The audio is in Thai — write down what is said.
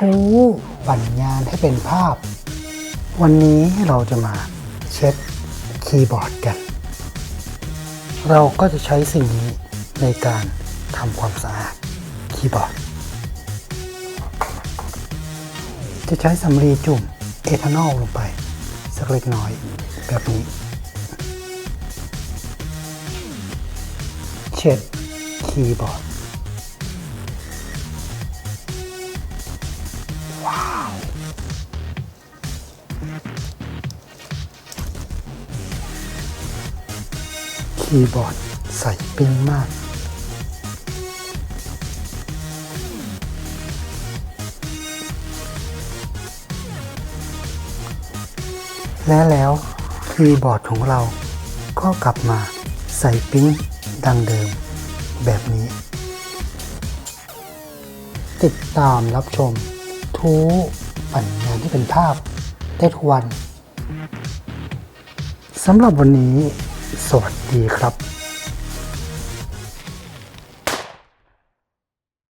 ทูปั่นงานให้เป็นภาพ วันนี้เราจะมาเช็ดคีย์บอร์ดกัน เราก็จะใช้สิ่งนี้ในการทำความสะอาดคีย์บอร์ด จะใช้สำลีจุ่มเอทานอลลงไป สักเล็กน้อยแบบนี้ เช็ดคีย์บอร์ด คีย์บอร์ดใส่ปิ้งมาก และแล้วคีย์บอร์ดของเราก็กลับมาใส่ปิ้งดังเดิมแบบนี้ ติดตามรับชม ทูปั่นงานที่เป็นภาพได้ทุกวันสำหรับวันนี้ สวัสดีครับ